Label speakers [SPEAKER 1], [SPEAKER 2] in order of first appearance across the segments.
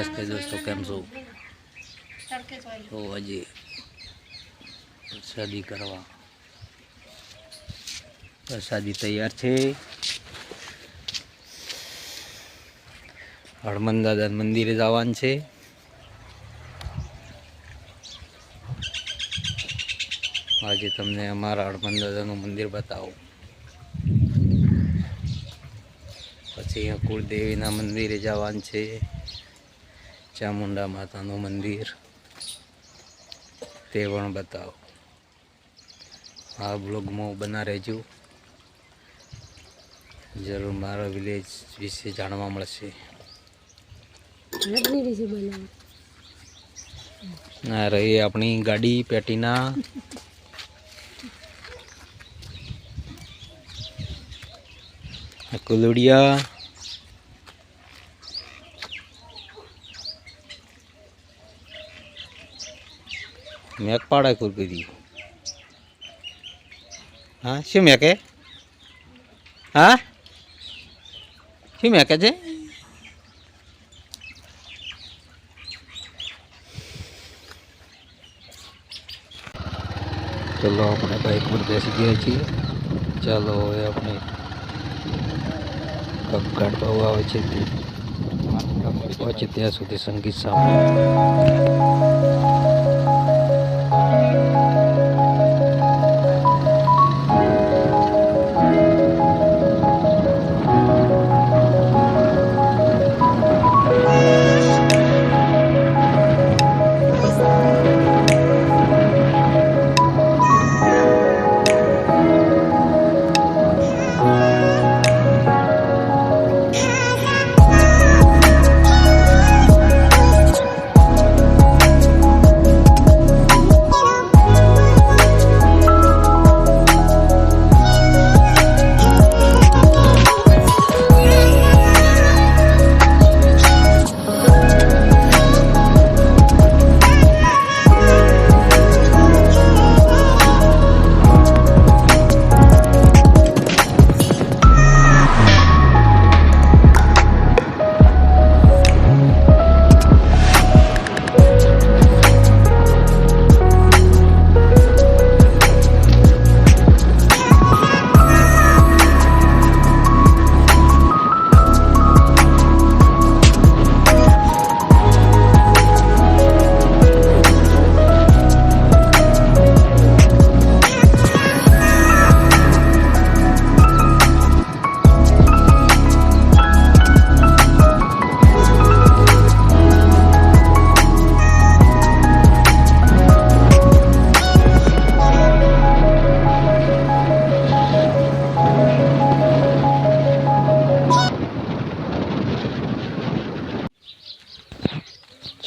[SPEAKER 1] નમસ્તે દોસ્તો કેમ છો તો હજી પ્રસાદી કરવા. પ્રસાદી તૈયાર છે. હળમન દાદા મંદિરે જવાનું છે. આજે તમને અમારા હળમન દાદાનું મંદિર બતાવું. પછી અહીંયા કુળદેવીના મંદિરે જવાનું છે. ચામુંડા માતાનું મંદિર. તે પણ બતાવો. આ બ્લોગમાં બના રહેજો. જરૂર મારા વિલેજ વિશે જાણવા મળશે. આ રહી આપણી ગાડી પેટીના. આ કુલુડિયા મેક પાડા કુરકુરી હા શું મેકે હા શું મેકે છે ચલો આપણે બાઇક પર બેસી ગયા છીએ ચાલો હવે આપણે કપગાડ બહુ આવે છે તે પહોંચે ત્યાં સુધી સંગીત સાંભળો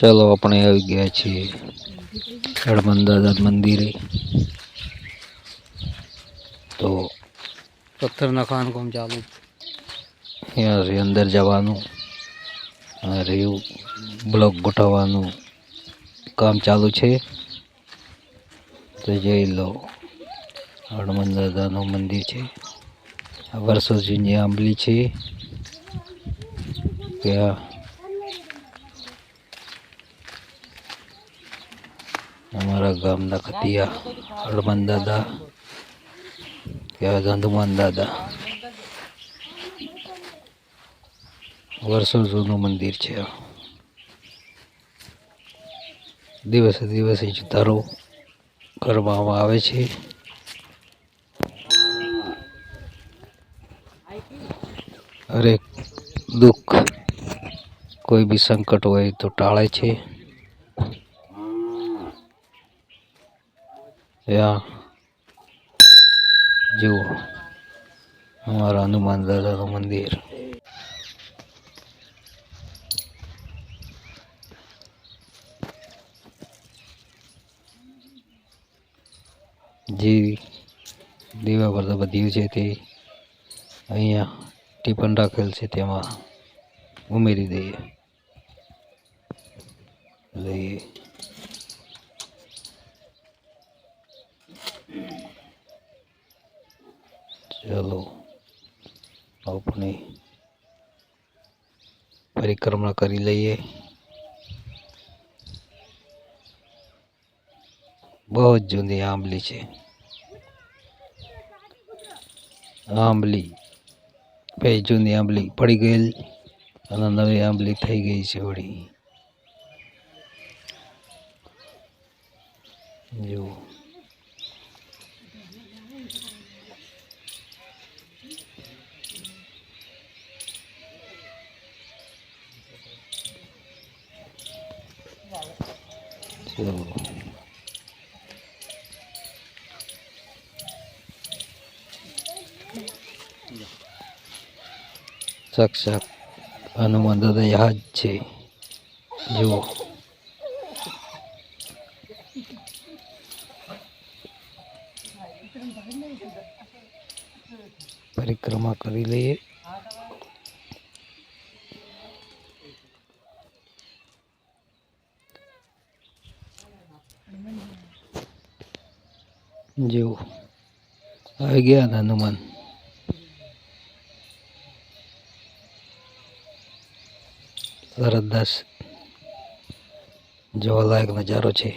[SPEAKER 1] ચલો આપણે આવી ગયા છીએ હનુમાન દાદા મંદિરે. તો પથ્થર નાખવાનું કામ ચાલુ. અહીંયાથી અંદર જવાનું રહ્યું બ્લોક ગોઠવવાનું કામ ચાલુ છે. તો જઈ લો હનુમાન દાદાનું મંદિર છે. વર્ષો જૂની આંબલી છે ત્યાં અમારા ગામના ખતિયા હનુમાન દાદા, ત્યાં ધંધુમાન દાદા. વર્ષો જૂનું મંદિર છે. દિવસે દિવસે સુધારો કરવામાં આવે છે. હરેક દુઃખ કોઈ બી સંકટ હોય તો ટાળે છે. ત્યાં જુઓ. અમારા હનુમાન દાદાનું મંદિર. જે દીવા પર બધ્યું છે તે અહીંયા ટીપન રાખેલ છે તેમાં ઉમેરી દઈએ. લઈએ. ચાલો આપણે પરિક્રમા કરી લઈએ. બહુ જ જૂની આંબલી છે. આંબલી બે જૂની આંબલી પડી ગયેલી અને નવી આંબલી થઈ ગઈ છે વળી. જુઓ. સાક્ષાત હનુમાન દાદા યાદ છે. જુઓ. પરિક્રમા કરી લઈએ. જુઓ આવી ગયા ને હનુમાન સરદાસ જોવાલાયક નજારો છે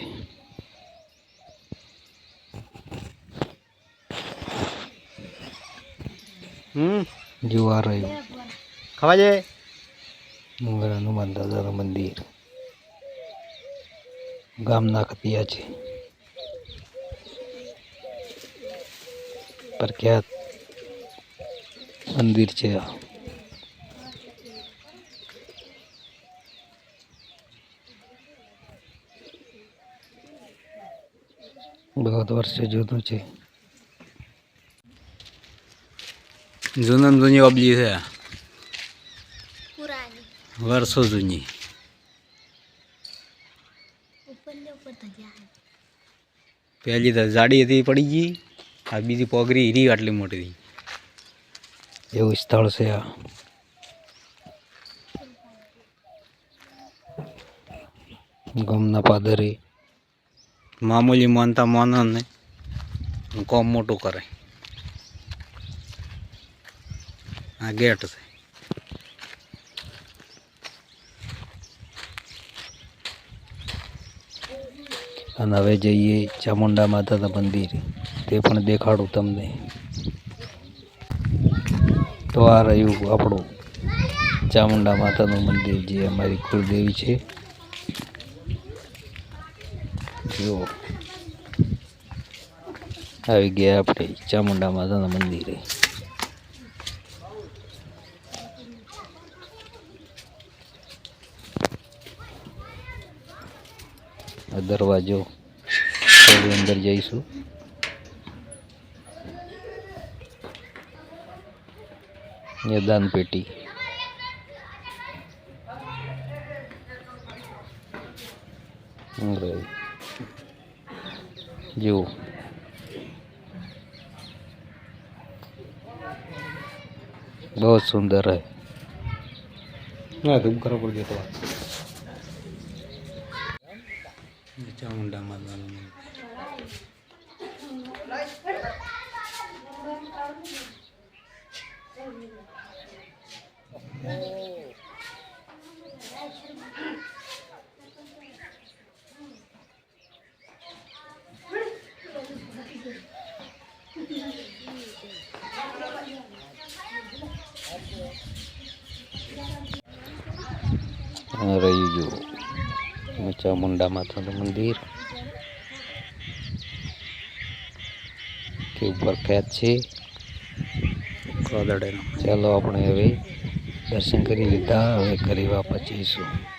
[SPEAKER 2] હમ
[SPEAKER 1] જોવા રહ્યું
[SPEAKER 2] ખાવા જાય
[SPEAKER 1] મંગળ હનુમાન દાદાનું મંદિર ગામના ખતિયા છે પ્રખ્યાત મંદિર છે આ બહુ वर्ष જૂનું છે
[SPEAKER 2] જૂના ને જૂની ઓબલી છે
[SPEAKER 3] પુરાની
[SPEAKER 2] વર્ષો જૂની
[SPEAKER 3] ઉપર थी पड़ी ધજા
[SPEAKER 2] આ બીજી પોગરી હીરી આટલી મોટી હતી
[SPEAKER 1] એવું સ્થળ છે આ. ગમના પાદરે.
[SPEAKER 2] મામૂલી માનતા માનો ને કોમ મોટું કરે. આ ગેટ છે.
[SPEAKER 1] અને હવે જઈએ ચામુંડા માતાના મંદિર. તે પણ દેખાડું તમને. તો આ રહ્યું આપણું ચામુંડા માતાનું મંદિર જે અમારી કુળદેવી છે. જુઓ આવી ગયા આપણે ચામુંડા માતાના મંદિરે. દરવાજો અંદર જઈશું. એ દાન પેટી રહી જુઓ बहुत सुंदर है
[SPEAKER 2] ના ધૂપ કરો પડી જતો ચામુંડા માતાનું
[SPEAKER 1] રહ્યું જુઓ ચામુંડા માતાનું મંદિર. કે ઉપર ખ્યાત છે. ચાલો આપણે હવે દર્શન કરી લીધા હવે ઘરે વાપસ જઈશું.